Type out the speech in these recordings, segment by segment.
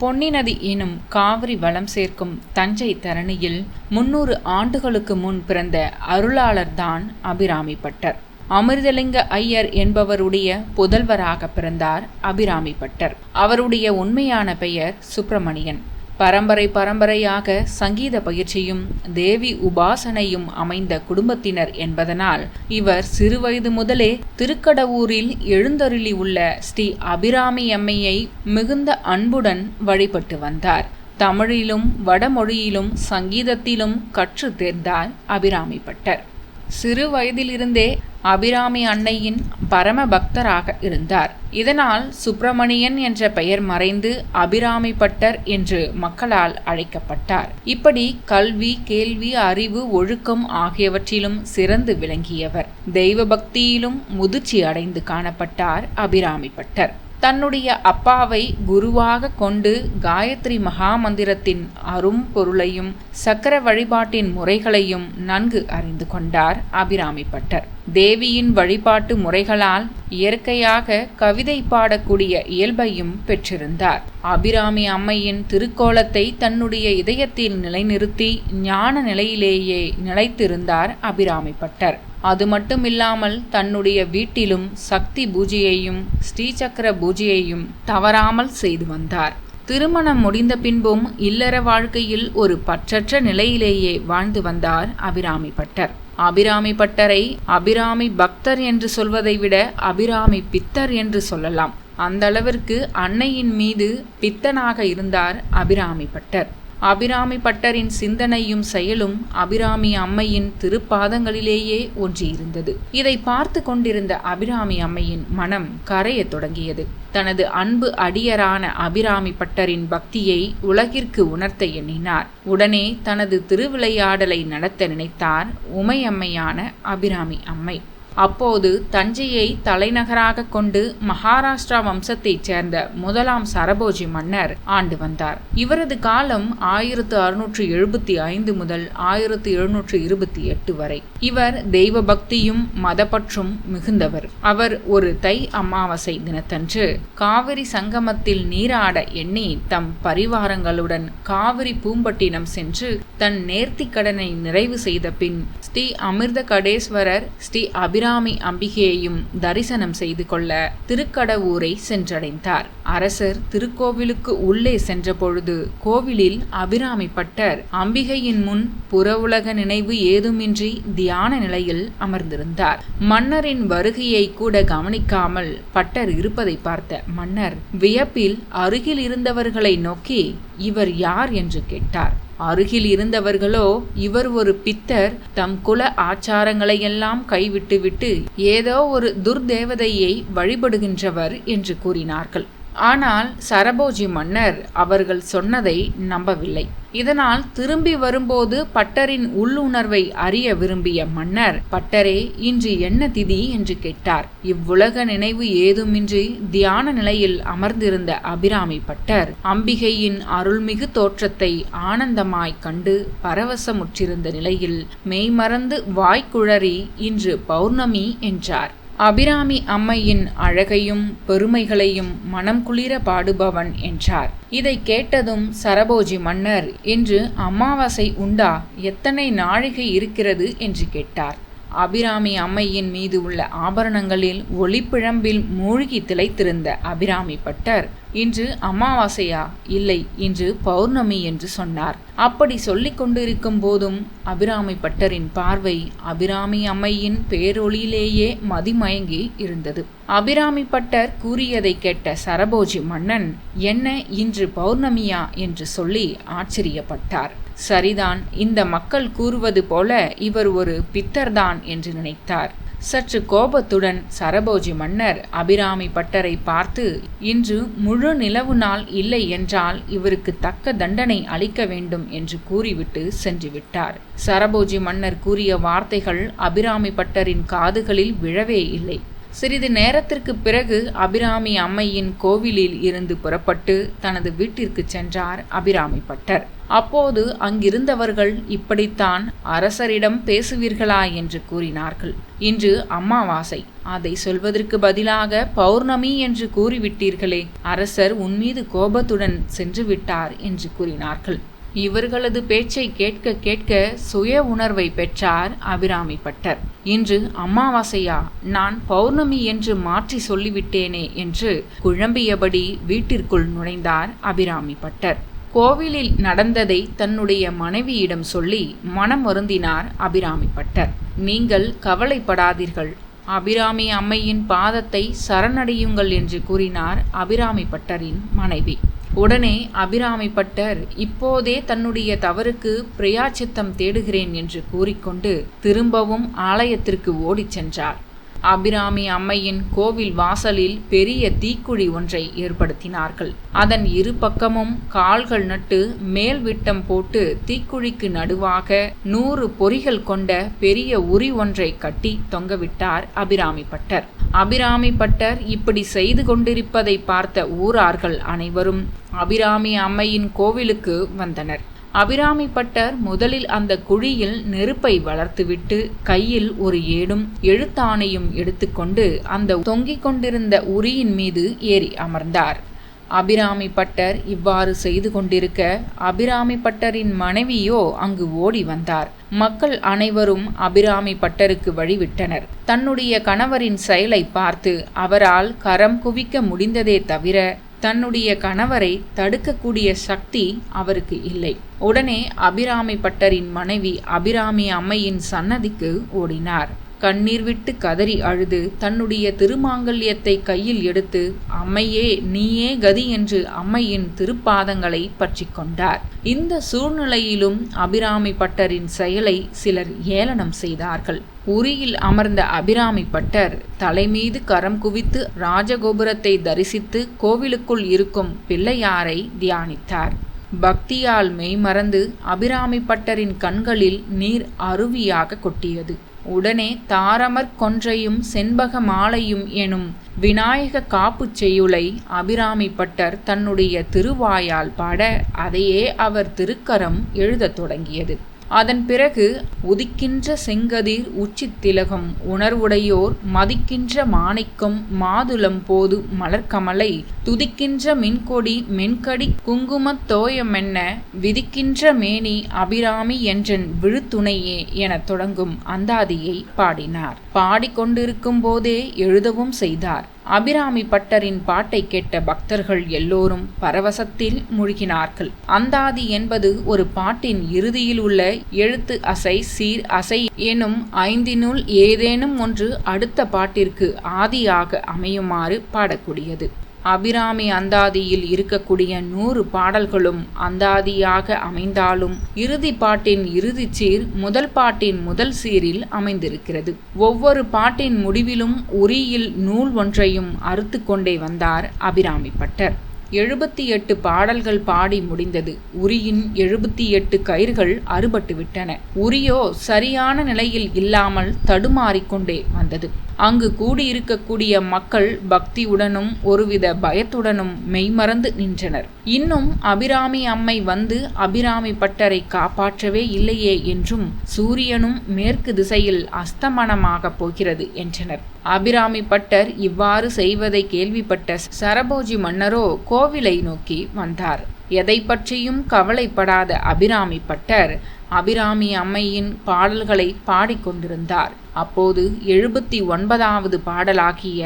பொன்னி நதி எனும் காவிரி வளம் சேர்க்கும் தஞ்சை தரணியில் முன்னூறு ஆண்டுகளுக்கு முன் பிறந்த அருளாளர்தான் அபிராமிப்பட்டர். அமிர்தலிங்க ஐயர் என்பவருடைய புதல்வராக பிறந்தார் அபிராமிப்பட்டர். அவருடைய உண்மையான பெயர் சுப்பிரமணியன். பரம்பரை பரம்பரையாக சங்கீத பயிற்சியும் தேவி உபாசனையும் அமைந்த குடும்பத்தினர் என்பதனால் இவர் சிறுவயது முதலே திருக்கடவூரில் எழுந்தருளி உள்ள ஸ்ரீ அபிராமி அம்மையை மிகுந்த அன்புடன் வழிபட்டு வந்தார். தமிழிலும் வடமொழியிலும் சங்கீதத்திலும் கற்று தேர்ந்தார் அபிராமி பட்டர் சிறு வயதிலிருந்தே அபிராமி அன்னையின் பரம பக்தராக இருந்தார். இதனால் சுப்பிரமணியன் என்ற பெயர் மறைந்து அபிராமி பட்டர் என்று மக்களால் அழைக்கப்பட்டார். இப்படி கல்வி கேள்வி அறிவு ஒழுக்கம் ஆகியவற்றிலும் சிறந்து விளங்கியவர். தெய்வ பக்தியிலும் முதிர்ச்சி அடைந்து காணப்பட்டார் அபிராமி பட்டர். தன்னுடைய அப்பாவை குருவாக கொண்டு காயத்ரி மகாமந்திரத்தின் அரும் பொருளையும் சக்கர வழிபாட்டின் முறைகளையும் நன்கு அறிந்து கொண்டார் அபிராமிப்பட்டர். தேவியின் வழிபாட்டு முறைகளால் இயற்கையாக கவிதை பாடக்கூடிய இயல்பையும் பெற்றிருந்தார். அபிராமி அம்மையின் திருக்கோலத்தை தன்னுடைய இதயத்தில் நிலைநிறுத்தி ஞான நிலையிலேயே நிலைத்திருந்தார் அபிராமி பட்டர். அது மட்டுமில்லாமல் தன்னுடைய வீட்டிலும் சக்தி பூஜையையும் ஸ்ரீசக்கர பூஜையையும் தவறாமல் செய்து வந்தார். திருமணம் முடிந்த பின்பும் இல்லற வாழ்க்கையில் ஒரு பற்றற்ற நிலையிலேயே வாழ்ந்து வந்தார் அபிராமி பட்டர். அபிராமி பட்டரை அபிராமி பக்தர் என்று சொல்வதை விட அபிராமி பித்தர் என்று சொல்லலாம். அந்த அளவிற்கு அன்னையின் மீது பித்தனாக இருந்தார் அபிராமி பட்டர். அபிராமி பட்டரின் சிந்தனையும் செயலும் அபிராமி அம்மையின் திருப்பாதங்களிலேயே ஒன்றியிருந்தது. இதை பார்த்து கொண்டிருந்த அபிராமி அம்மையின் மனம் கரையத் தொடங்கியது. தனது அன்பு அடியரான அபிராமி பட்டரின் பக்தியை உலகிற்கு உணர்த்த எண்ணினார். உடனே தனது திருவிளையாடலை நடத்த நினைத்தார் உமையம்மையான அபிராமி அம்மை. அப்போது தஞ்சையை தலைநகராக கொண்டு மகாராஷ்டிரா வம்சத்தைச் சேர்ந்த முதலாம் சரபோஜி மன்னர் ஆண்டு வந்தார். இவரது காலம் ஆயிரத்து அறுநூற்று எழுபத்தி ஐந்து முதல் ஆயிரத்து எழுநூற்று இருபத்தி எட்டு வரை. இவர் தெய்வ பக்தியும் மதப்பற்றும் மிகுந்தவர். அவர் ஒரு தை அமாவாசை தினத்தன்று காவிரி சங்கமத்தில் நீராட எண்ணி தம் பரிவாரங்களுடன் காவிரி பூம்பட்டினம் சென்று தன் நேர்த்தி கடனை நிறைவு செய்த பின் ஸ்ரீ அமிர்த கடேஸ்வரர் ஸ்ரீ அபிராமி அம்பிகையையும் தரிசனம் செய்து கொள்ள திருக்கடவூரை சென்றடைந்தார். அரசர் திருக்கோவிலுக்கு உள்ளே சென்றபொழுது கோவிலில் அபிராமி பட்டர் அம்பிகையின் முன் புறவுலக நினைவு ஏதுமின்றி தியான நிலையில் அமர்ந்திருந்தார். மன்னரின் வருகையை கூட கவனிக்காமல் பட்டர் இருப்பதை பார்த்த மன்னர் வியப்பில் அருகில் இருந்தவர்களை நோக்கி இவர் யார்? என்று கேட்டார். அருகில் இருந்தவர்களோ இவர் ஒரு பித்தர் தம் குல ஆச்சாரங்களையெல்லாம் கைவிட்டுவிட்டு ஏதோ ஒரு துர்தேவதையை வழிபடுகின்றவர் என்று கூறினார்கள். ஆனால் சரபோஜி மன்னர் அவர்கள் சொன்னதை நம்பவில்லை. இதனால் திரும்பி வரும்போது பட்டரின் உள்ளுணர்வை அறிய விரும்பிய மன்னர் பட்டரே இன்று என்ன திதி என்று கேட்டார். இவ்வுலக நினைவு ஏதுமின்றி தியான நிலையில் அமர்ந்திருந்த அபிராமி பட்டர் அம்பிகையின் அருள்மிகு தோற்றத்தை ஆனந்தமாய் கண்டு பரவசமுற்றிருந்த நிலையில் மெய்மறந்து வாய்க்குழறி இன்று பௌர்ணமி என்றார். அபிராமி அம்மையின் அழகையும் பெருமைகளையும் மனம் குளிர பாடுபவன் என்றார். இதை கேட்டதும் சரபோஜி மன்னர் இன்று அமாவாசை உண்டா? எத்தனை நாழிகை இருக்கிறது? என்று கேட்டார். அபிராமி அம்மையின் மீது உள்ள ஆபரணங்களில் ஒளிப்பிழம்பில் மூழ்கி திளைத்திருந்த அபிராமி பட்டர் இன்று அமாவாசையா? இல்லை இன்று பௌர்ணமி என்று சொன்னார். அப்படி சொல்லிக் கொண்டிருக்கும் போதும் அபிராமி பட்டரின் பார்வை அபிராமி அம்மையின் பேரொளியிலேயே மதிமயங்கி இருந்தது. அபிராமி பட்டர் கூறியதை கேட்ட சரபோஜி மன்னன் என்ன இன்று பௌர்ணமியா? என்று சொல்லி ஆச்சரியப்பட்டார். சரிதான் இந்த மக்கள் கூறுவது போல இவர் ஒரு பித்தர்தான் என்று நினைத்தார். சற்று கோபத்துடன் சரபோஜி மன்னர் அபிராமி பட்டரை பார்த்து இன்று முழு நிலவு நாள் இல்லை என்றால் இவருக்கு தக்க தண்டனை அளிக்க வேண்டும் என்று கூறிவிட்டு சென்று விட்டார் சரபோஜி மன்னர் கூறிய வார்த்தைகள் அபிராமி பட்டரின் காதுகளில் விழவே இல்லை. சிறிது நேரத்திற்கு பிறகு அபிராமி அம்மையின் கோவிலில் இருந்து புறப்பட்டு தனது வீட்டிற்கு சென்றார். அபிராமி பட்டர். அப்போது அங்கிருந்தவர்கள் இப்படித்தான் அரசரிடம் பேசுவீர்களா என்று கூறினார்கள். இன்று அம்மாவாசை. அதை சொல்வதற்கு பதிலாக பௌர்ணமி என்று கூறிவிட்டீர்களே. அரசர் உன்மீது கோபத்துடன் சென்று விட்டார் என்று கூறினார்கள். இவர்களது பேச்சை கேட்க கேட்க சுய உணர்வை பெற்றார் அபிராமி பட்டர். இன்று அமாவாசையா? நான் பௌர்ணமி என்று மாற்றி சொல்லிவிட்டேனே என்று குழம்பியபடி வீட்டிற்குள் நுழைந்தார் அபிராமி பட்டர். கோவிலில் நடந்ததை தன்னுடைய மனைவியிடம் சொல்லி மனம் வருந்தினார் அபிராமி பட்டர். நீங்கள் கவலைப்படாதீர்கள். அபிராமி அம்மையின் பாதத்தை சரணடையுங்கள் என்று கூறினார் அபிராமி பட்டரின் மனைவி. உடனே அபிராமைப்பட்டர் இப்போதே தன்னுடைய தவறுக்கு பிரயாச்சித்தம் தேடுகிறேன் என்று கூறிக்கொண்டு திரும்பவும் ஆலயத்திற்கு ஓடிச் சென்றார். அபிராமி அம்மையின் கோவில் வாசலில் பெரிய தீக்குழி ஒன்றை ஏற்படுத்தினார்கள். அதன் இரு பக்கமும் கால்கள் நட்டு மேல் விட்டம் போட்டு தீக்குழிக்கு நடுவாக நூறு பொறிகள் கொண்ட பெரிய உரி ஒன்றை கட்டி தொங்கவிட்டார் அபிராமி பட்டர். அபிராமி பட்டர் இப்படி செய்து கொண்டிருப்பதை பார்த்த ஊரார்கள் அனைவரும் அபிராமி அம்மையின் கோவிலுக்கு வந்தனர். அபிராமி பட்டர் முதலில் அந்த குழியில் நெருப்பை வளர்த்துவிட்டு கையில் ஒரு ஏடும் எழுத்தாணையும் எடுத்துக்கொண்டு அந்த தொங்கிக் கொண்டிருந்த உரியின் மீது ஏறி அமர்ந்தார். அபிராமி பட்டர் இவ்வாறு செய்து கொண்டிருக்க அபிராமி பட்டரின் மனைவியோ அங்கு ஓடி வந்தார். மக்கள் அனைவரும் அபிராமி பட்டருக்கு வழிவிட்டனர். தன்னுடைய கணவரின் செயலை பார்த்து அவரால் கரம் குவிக்க முடிந்ததே தவிர தன்னுடைய கணவரை தடுக்கக்கூடிய சக்தி அவருக்கு இல்லை. உடனே அபிராமி பட்டரின் மனைவி அபிராமி அம்மையின் சன்னதிக்கு ஓடினார். கண்ணீர் விட்டு கதறி அழுது தன்னுடைய திருமாங்கல்யத்தை கையில் எடுத்து அம்மையே நீயே கதி என்று அம்மையின் திருப்பாதங்களை பற்றி கொண்டார். இந்த சூழ்நிலையிலும் அபிராமி பட்டரின் செயலை சிலர் ஏளனம் செய்தார்கள். உரியில் அமர்ந்த அபிராமி பட்டர் தலைமீது கரம் குவித்து ராஜகோபுரத்தை தரிசித்து கோவிலுக்குள் இருக்கும் பிள்ளையாரை தியானித்தார். பக்தியால் மெய்மறந்து அபிராமி பட்டரின் கண்களில் நீர் அருவியாக கொட்டியது. உடனே தாரமர் கொன்றையும் செண்பக மாலையும் எனும் விநாயக காப்புச் செய்யுளை அபிராமி பட்டர் தன்னுடைய திருவாயால் பாட அதையே அவர் திருக்கரம் எழுதத் தொடங்கியது. அதன் பிறகு உதிக்கின்ற செங்கதிர் உச்சித்திலகம் உணர்வுடையோர் மதிக்கின்ற மாணிக்கம் மாதுளம் போது மலர்கமலை துதிக்கின்ற மின்கொடி மென்கடி குங்குமத் தோயமென்ன விதிக்கின்ற மேனி அபிராமி என்றன் விழுத்துணையே எனத் தொடங்கும் அந்தாதியை பாடினார். பாடிக்கொண்டிருக்கும் போதே எழுதவும் செய்தார். அபிராமி பட்டரின் பாட்டை கேட்ட பக்தர்கள் எல்லோரும் பரவசத்தில் மூழ்கினார்கள். அந்தாதி என்பது ஒரு பாட்டின் இறுதியில் உள்ள எழுத்து அசை சீர் அசை எனும் ஐந்தினுள் ஏதேனும் ஒன்று அடுத்த பாட்டிற்கு ஆதியாக அமையுமாறு பாடக்கூடியது. அபிராமி அந்தாதியில் இருக்கக்கூடிய நூறு பாடல்களும் அந்தாதியாக அமைந்தாலும் இறுதி பாட்டின் இறுதி சீர் முதல் பாட்டின் முதல் சீரில் அமைந்திருக்கிறது. ஒவ்வொரு பாட்டின் முடிவிலும் உரியில் நூல் ஒன்றையும் அறுத்து கொண்டே வந்தார் அபிராமி பட்டர். எழுபத்தி எட்டு பாடல்கள் பாடி முடிந்தது. உரியின் எழுபத்தி எட்டு கயிர்கள் அறுபட்டு விட்டன. உரியோ சரியான நிலையில் இல்லாமல் தடுமாறிக்கொண்டே வந்தது. அங்கு கூடியிருக்கக்கூடிய மக்கள் பக்தியுடனும் ஒருவித பயத்துடனும் மெய்மறந்து நின்றனர். இன்னும் அபிராமி அம்மை வந்து அபிராமி பட்டரை காப்பாற்றவே இல்லையே என்றும் சூரியனும் மேற்கு திசையில் அஸ்தமனமாகப் போகிறது என்றனர். அபிராமி பட்டர் இவ்வாறு செய்வதை கேள்விப்பட்ட சரபோஜி மன்னரோ கோவிலை நோக்கி வந்தார். எதை பற்றியும் கவலைப்படாத அபிராமி பட்டர் அபிராமி அம்மையின் பாடல்களை பாடிக்கொண்டிருந்தார் அப்போது எழுபத்தி ஒன்பதாவது பாடலாகிய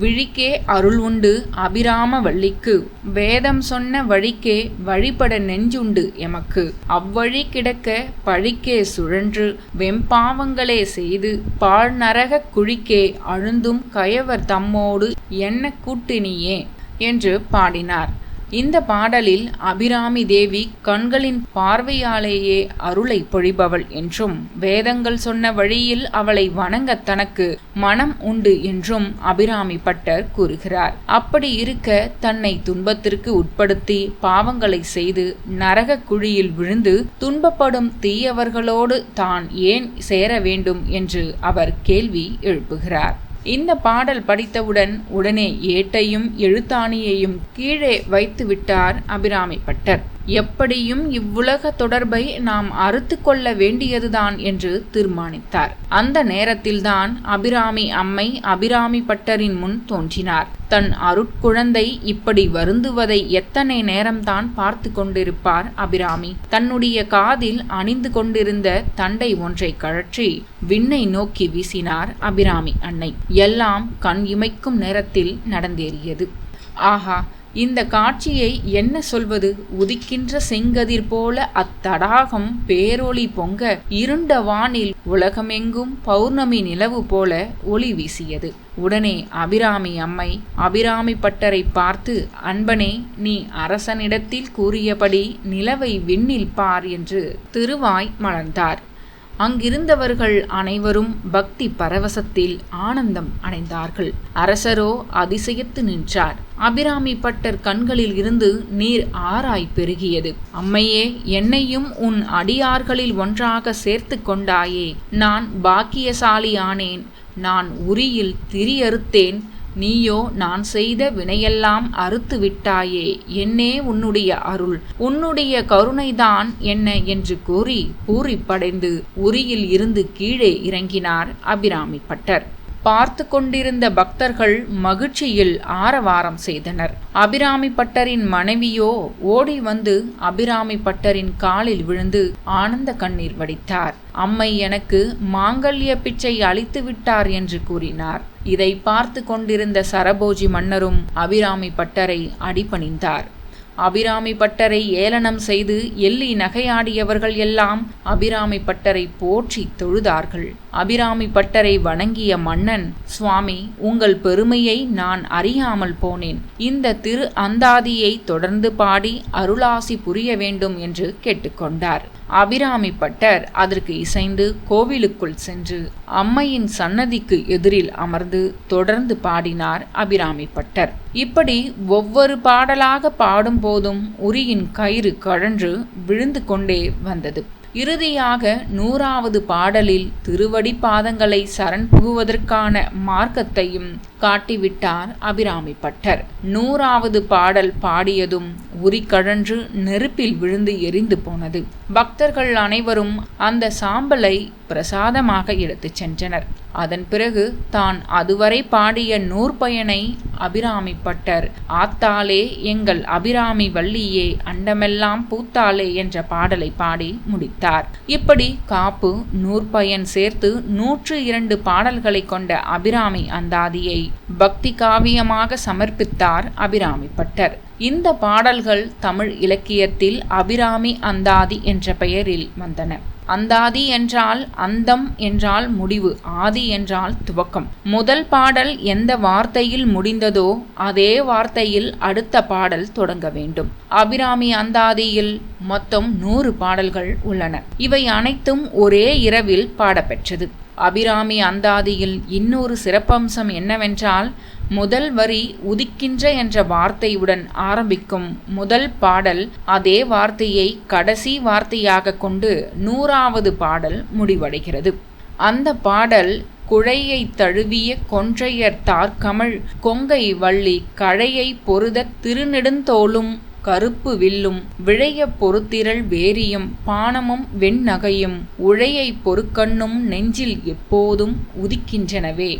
விழிக்கே அருள் உண்டு அபிராம வள்ளிக்கு வேதம் சொன்ன வழிக்கே வழிபட நெஞ்சுண்டு எமக்கு. அவ்வழி கிடக்க பழிக்கே சுழன்று வெம்பாவங்களே செய்து பாழ்நரக குழிக்கே அழுந்தும் கயவர் தம்மோடு என்ன கூட்டினியே என்று பாடினார். இந்த பாடலில் அபிராமி தேவி கண்களின் பார்வையாலேயே அருளை பொழிபவள் என்றும் வேதங்கள் சொன்ன வழியில் அவளை வணங்க தனக்கு மனம் உண்டு என்றும் அபிராமி பட்டர் கூறுகிறார். அப்படி இருக்க தன்னை துன்பத்திற்கு உட்படுத்தி பாவங்களை செய்து நரக குழியில் விழுந்து துன்பப்படும் தீயவர்களோடு தான் ஏன் சேர வேண்டும் என்று அவர் கேள்வி எழுப்புகிறார். இந்த பாடல் படித்தவுடன் உடனே ஏட்டையும் எழுத்தாணியையும் கீழே வைத்து விட்டார் அபிராமி பட்டர். எப்படியும் இவ்வுலக தொடர்பை நாம் அறுத்து கொள்ள வேண்டியதுதான் என்று தீர்மானித்தார். அந்த நேரத்தில்தான் அபிராமி அம்மை அபிராமி பட்டரின் முன் தோன்றினார். தன் அருட்குழந்தை இப்படி வருந்துவதை எத்தனை நேரம்தான் பார்த்து கொண்டிருப்பார் அபிராமி. தன்னுடைய காதில் அணிந்து கொண்டிருந்த தண்டை ஒன்றை கழற்றி விண்ணை நோக்கி வீசினார் அபிராமி அன்னை. எல்லாம் கண் இமைக்கும் நேரத்தில் நடந்தேறியது. ஆஹா இந்த காட்சியை என்ன சொல்வது? உதிக்கின்ற செங்கதிர் போல அத்தடாகம் பேரொளி பொங்க இருண்ட வானில் உலகமெங்கும் பௌர்ணமி நிலவு போல ஒளி வீசியது. உடனே அபிராமி அம்மை அபிராமி பட்டரை பார்த்து அன்பனே நீ அரசனிடத்தில் கூறியபடி நிலவை விண்ணில் பார் என்று திருவாய் மலர்ந்தார். அங்கிருந்தவர்கள் அனைவரும் பக்தி பரவசத்தில் ஆனந்தம் அடைந்தார்கள். அரசரோ அதிசயத்து நின்றார். அபிராமி பட்டர் கண்களில் இருந்து நீர் ஆராய் பெருகியது. அம்மையே என்னையும் உன் அடியார்களில் ஒன்றாக சேர்த்து கொண்டாயே. நான் பாக்கியசாலி ஆனேன் நான் உரியில் திரியறுத்தேன். நீயோ நான் செய்த வினையெல்லாம் அறுத்து விட்டாயே என்னே உன்னுடைய அருள். உன்னுடைய கருணைதான் என்ன என்று கூறி பூரிப்படைந்து உரியில் இருந்து கீழே இறங்கினார் அபிராமி பட்டர் பார்த்து கொண்டிருந்த பக்தர்கள் மகிழ்ச்சியில் ஆரவாரம் செய்தனர். அபிராமி பட்டரின் மனைவியோ ஓடி வந்து அபிராமி பட்டரின் காலில் விழுந்து ஆனந்த கண்ணீர் வடித்தார். அம்மை எனக்கு மாங்கல்ய பிச்சை அளித்து விட்டார் என்று கூறினார். இதை பார்த்து கொண்டிருந்த சரபோஜி மன்னரும் அபிராமி பட்டரை அடிபணிந்தார். அபிராமி பட்டரை ஏளனம் செய்து எள்ளி நகையாடியவர்கள் எல்லாம் அபிராமி பட்டரை போற்றி தொழுதார்கள். அபிராமி பட்டரை வணங்கிய மன்னன் சுவாமி உங்கள் பெருமையை நான் அறியாமல் போனேன். இந்த திரு அந்தாதியை தொடர்ந்து பாடி அருளாசி புரிய வேண்டும் என்று கேட்டுக்கொண்டார். அபிராமி பட்டர் அதற்கு இசைந்து கோவிலுக்குள் சென்று அம்மையின் சன்னதிக்கு எதிரில் அமர்ந்து தொடர்ந்து பாடினார் அபிராமி பட்டர். இப்படி ஒவ்வொரு பாடலாக பாடும்போதும் உரியின் கயிறு கழன்று விழுந்து கொண்டே வந்தது. இறுதியாக நூறாவது பாடலில் திருவடி பாதங்களை சரண் புகுவதற்கான மார்க்கத்தையும் காட்டிவிட்டார் அபிராமி பட்டர். நூறாவது பாடல் பாடியதும் உரிக்கழன்று நெருப்பில் விழுந்து எரிந்து போனது. பக்தர்கள் அனைவரும் அந்த சாம்பலை பிரசாதமாக எடுத்துச் சென்றனர். அதன் பிறகு தான் அதுவரை பாடிய நூற்பயனை அபிராமிப்பட்டர். ஆத்தாலே எங்கள் அபிராமி வள்ளியே அண்டமெல்லாம் பூத்தாலே என்ற பாடலை பாடி முடித்தார். இப்படி காப்பு நூற்பயன் சேர்த்து நூற்று இரண்டு பாடல்களை கொண்ட அபிராமி அந்தாதியை பக்தி காவியமாக சமர்ப்பித்தார் அபிராமிப்பட்டர். இந்த பாடல்கள் தமிழ் இலக்கியத்தில் அபிராமி அந்தாதி என்ற பெயரில் வந்தன. அந்தாதி என்றால் அந்தம் என்றால் முடிவு ஆதி என்றால் துவக்கம். முதல் பாடல் எந்த வார்த்தையில் முடிந்ததோ அதே வார்த்தையில் அடுத்த பாடல் தொடங்க வேண்டும். அபிராமி அந்தாதியில் மொத்தம் நூறு பாடல்கள் உள்ளன. இவை அனைத்தும் ஒரே இரவில் பாடப்பெற்றது. அபிராமி அந்தாதியில் இன்னொரு சிறப்பம்சம் என்னவென்றால் முதல் வரி உதிக்கின்ற என்ற வார்த்தையுடன் ஆரம்பிக்கும் முதல் பாடல் அதே வார்த்தையை கடைசி வார்த்தையாக கொண்டு நூறாவது பாடல் முடிவடைகிறது. அந்த பாடல் குழையை தழுவிய கொன்றையர் தார்கமழ் கொங்கை வள்ளி கழையை பொருத திருநெடுந்தோளும் கருப்பு வில்லும் விழைய பொறுத்திரள் வேரியும் பானமும் வெண்ணகையும் உழையை பொறுக்கண்ணும் நெஞ்சில் எப்போதும் உதிக்கின்றனவே.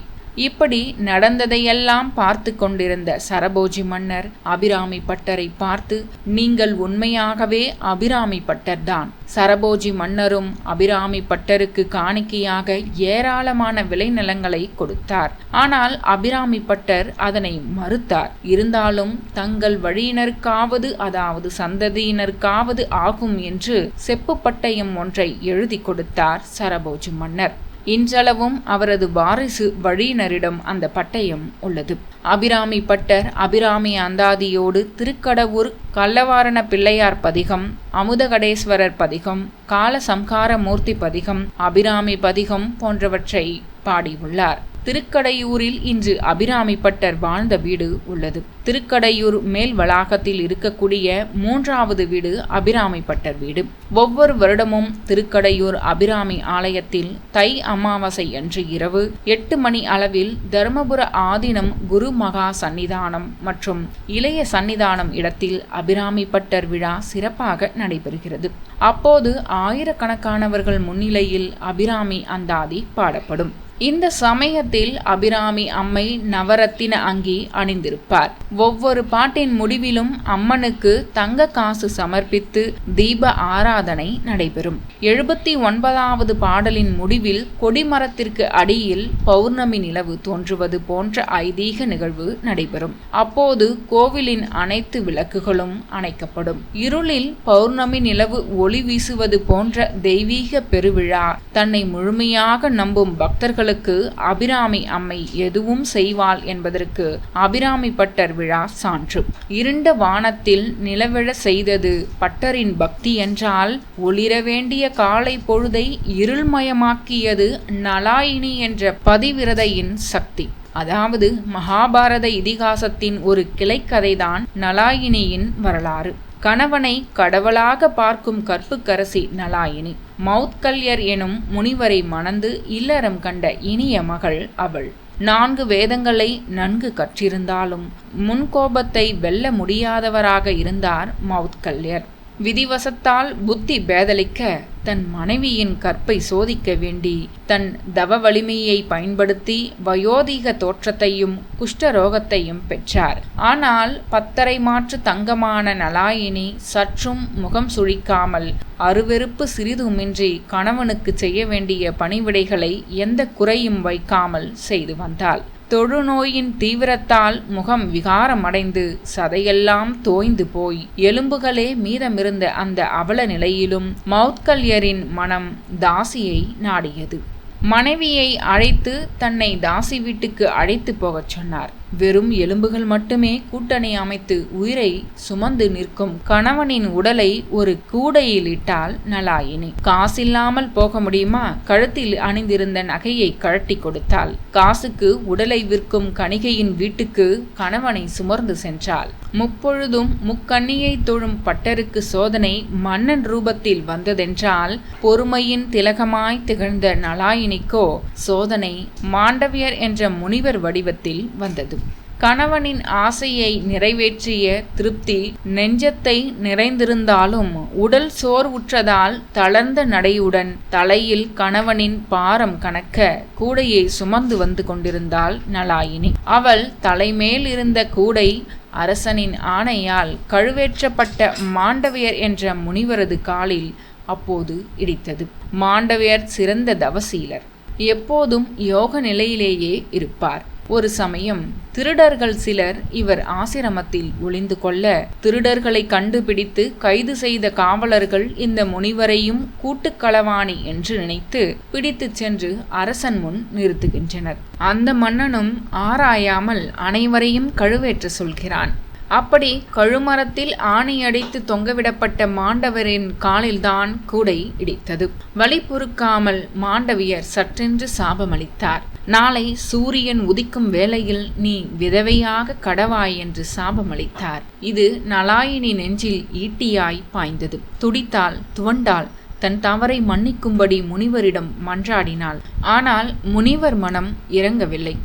இப்படி நடந்ததையெல்லாம் பார்த்து கொண்டிருந்த சரபோஜி மன்னர் அபிராமி பட்டரை பார்த்து நீங்கள் உண்மையாகவே அபிராமி பட்டர்தான் சரபோஜி மன்னரும் அபிராமி பட்டருக்கு காணிக்கையாக ஏராளமான விளைநிலங்களை கொடுத்தார். ஆனால் அபிராமி பட்டர் அதனை மறுத்தார். இருந்தாலும் தங்கள் வழியினருக்காவது அதாவது சந்ததியினருக்காவது ஆகும் என்று செப்பு பட்டயம் ஒன்றை எழுதி கொடுத்தார் சரபோஜி மன்னர். இன்றளவும் அவரது வாரிசு வழியினரிடம் அந்த பட்டயம் உள்ளது. அபிராமி பட்டர் அபிராமி அந்தாதியோடு திருக்கடவூர் கள்ளவாரண பிள்ளையார் பதிகம் அமுதகடேஸ்வரர் பதிகம் காலசம்கார மூர்த்தி பதிகம் அபிராமி பதிகம் போன்றவற்றை பாடியுள்ளார். திருக்கடையூரில் இன்று அபிராமி பட்டர் வாழ்ந்த வீடு உள்ளது. திருக்கடையூர் மேல் வளாகத்தில் இருக்கக்கூடிய மூன்றாவது வீடு அபிராமி பட்டர் வீடு. ஒவ்வொரு வருடமும் திருக்கடையூர் அபிராமி ஆலயத்தில் தை அமாவாசை அன்று இரவு எட்டு மணி அளவில் தருமபுர ஆதீனம் குரு மகா சன்னிதானம் மற்றும் இளைய சன்னிதானம் இடத்தில் அபிராமி பட்டர் விழா சிறப்பாக நடைபெறுகிறது. அப்போது ஆயிரக்கணக்கானவர்கள் முன்னிலையில் அபிராமி அந்தாதி பாடப்படும். இந்த சமயத்தில் அபிராமி அம்மை நவரத்தின அங்கி அணிந்திருப்பார். ஒவ்வொரு பாட்டின் முடிவிலும் அம்மனுக்கு தங்க காசு சமர்ப்பித்து தீப ஆராதனை நடைபெறும். எழுபத்தி ஒன்பதாவது பாடலின் முடிவில் கொடிமரத்திற்கு அடியில் பௌர்ணமி நிலவு தோன்றுவது போன்ற ஐதீக நிகழ்வு நடைபெறும். அப்போது கோவிலின் அனைத்து விளக்குகளும் அணைக்கப்படும். இருளில் பௌர்ணமி நிலவு ஒளி வீசுவது போன்ற தெய்வீக பெருவிழா தன்னை முழுமையாக நம்பும் பக்தர்களுக்கு அபிராமி அம்மை எதுவும் செய்வாள் என்பதற்கு அபிராமி பட்டர் விழா சான்று. இருண்ட வானத்தில் நிலவிழ செய்தது பட்டரின் பக்தி என்றால் ஒளிர வேண்டிய காலை பொழுதை இருள்மயமாக்கியது நலாயினி என்ற பதிவிரதையின் சக்தி. அதாவது மகாபாரத இதிகாசத்தின் ஒரு கிளைக்கதைதான் நலாயினியின் வரலாறு. கணவனை கடவுளாக பார்க்கும் கற்புக்கரசி நலாயினி. மவுத்கல்யர் எனும் முனிவரை மணந்து இல்லறம் கண்ட இனிய மகள் அவள். நான்கு வேதங்களை நன்கு கற்றிருந்தாலும் முன்கோபத்தை வெல்ல முடியாதவராக இருந்தார் மவுத்கல்யர் விதிவசத்தால் புத்தி பேதலிக்க தன் மனைவியின் கற்பை சோதிக்க வேண்டி தன் தவ வலிமையை பயன்படுத்தி வயோதிக தோற்றத்தையும் குஷ்டரோகத்தையும் பெற்றார். ஆனால் பத்தரை மாற்று தங்கமான நலாயினி சற்றும் முகம் சுழிக்காமல் அருவெறுப்பு சிறிதுமின்றி கணவனுக்கு செய்ய வேண்டிய பணிவிடைகளை எந்த குறையும் வைக்காமல் செய்து வந்தாள். தொழுநோயின் தீவிரத்தால் முகம் விகாரமடைந்து சதையெல்லாம் தோய்ந்து போய். எலும்புகளே மீதமிருந்த அந்த அவல நிலையிலும் மவுத்கல்யரின் மனம் தாசியை நாடியது. மனைவியை அழைத்து தன்னை தாசி வீட்டுக்கு அழைத்து போகச் சொன்னார். வெறும் எலும்புகள் மட்டுமே கூட்டணி அமைத்து உயிரை சுமந்து நிற்கும் கணவனின் உடலை ஒரு கூடையில் இட்டால் நலாயினி. காசில்லாமல் போக முடியுமா? கழுத்தில் அணிந்திருந்த நகையை கழட்டி கொடுத்தாள். காசுக்கு உடலை விற்கும் கணிகையின் வீட்டுக்கு கணவனை சுமர்ந்து சென்றாள். முப்பொழுதும் முக்கண்ணியை தொழும் பட்டருக்கு சோதனை மன்னன் ரூபத்தில் வந்ததென்றால் பொறுமையின் திலகமாய் திகழ்ந்த நலாயினிக்கோ? சோதனை மாண்டவியர் என்ற முனிவர் வடிவத்தில் வந்தது. கணவனின் ஆசையை நிறைவேற்றிய திருப்தி நெஞ்சத்தை நிறைந்திருந்தாலும் உடல் சோர்வுற்றதால் தளர்ந்த நடையுடன் தலையில் கணவனின் பாரம் கணக்க கூடையை சுமந்து வந்து கொண்டிருந்தாள் நலாயினி. அவள் தலைமேல் இருந்த கூடை அரசனின் ஆணையால் கழுவேற்றப்பட்ட மாண்டவியர் என்ற முனிவரது காலில் அப்போது இடித்தது. மாண்டவியர் சிறந்த தவசீலர். எப்போதும் யோக நிலையிலேயே இருப்பார். ஒரு சமயம் திருடர்கள் சிலர் இவர் ஆசிரமத்தில் ஒளிந்து கொள்ள திருடர்களை கண்டுபிடித்து கைது செய்த காவலர்கள் இந்த முனிவரையும் கூட்டுக்களவாணி என்று நினைத்து பிடித்துச் சென்று அரசன் முன் நிறுத்துகின்றனர். அந்த மன்னனும் ஆராயாமல் அனைவரையும் கழுவேற்ற சொல்கிறான். அப்படி கழுமரத்தில் ஆணையடித்து தொங்கவிடப்பட்ட மாண்டவரின் காலில்தான் கூடை இடித்தது. வழி பொறுக்காமல் மாண்டவியர் சற்றென்று சாபமளித்தார். நாளை சூரியன் உதிக்கும் வேளையில் நீ விதவையாக கடவாய் என்று சாபமளித்தார். இது நலாயினி நெஞ்சில் ஈட்டியாய் பாய்ந்தது. துடித்தால் துவண்டால் தன் தவறை மன்னிக்கும்படி முனிவரிடம் மன்றாடினாள். ஆனால் முனிவர் மனம் இறங்கவில்லை.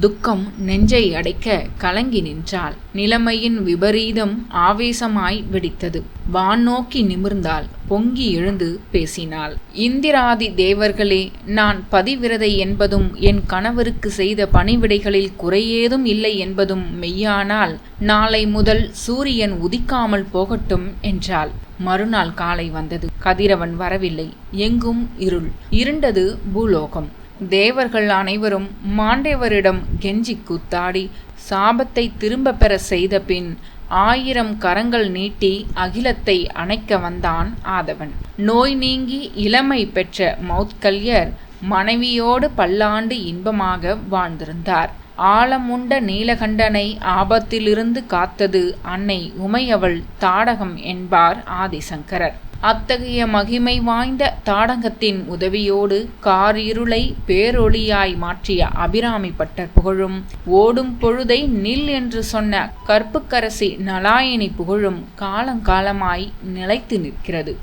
துக்கம் நெஞ்சை அடைக்க கலங்கி நின்றாள். நிலைமையின் விபரீதம் ஆவேசமாய் வெடித்தது. வான் நோக்கி நிமிர்ந்தாள். பொங்கி எழுந்து பேசினாள். இந்திராதி தேவர்களே நான் பதிவிரதை என்பதும் என் கணவருக்கு செய்த பணிவிடைகளில் குறையேதும் இல்லை என்பதும் மெய்யானால் நாளை முதல் சூரியன் உதிக்காமல் போகட்டும் என்றாள். மறுநாள் காலை வந்தது. கதிரவன் வரவில்லை. எங்கும் இருள். இருண்டது பூலோகம். தேவர்கள் அனைவரும் மாண்டேவரிடம் கெஞ்சி கூத்தாடி சாபத்தை திரும்ப பெற செய்த பின் ஆயிரம் கரங்கள் நீட்டி அகிலத்தை அணைக்க வந்தான் ஆதவன். நோய் நீங்கி இளமை பெற்ற மௌத்கல்யர் மனைவியோடு பல்லாண்டு இன்பமாக வாழ்ந்திருந்தார். ஆழமுண்ட நீலகண்டனை ஆபத்திலிருந்து காத்தது அன்னை உமையவள் தாடகம் என்பார் ஆதிசங்கரர். அத்தகைய மகிமை வாய்ந்த தாடங்கத்தின் உதவியோடு கார் இருளை பேரொளியாய் மாற்றிய அபிராமி பட்டர் புகழும். ஓடும் பொழுதை நில் என்று சொன்ன கற்புக்கரசி நலாயினி புகழும் காலங்காலமாய் நிலைத்து நிற்கிறது.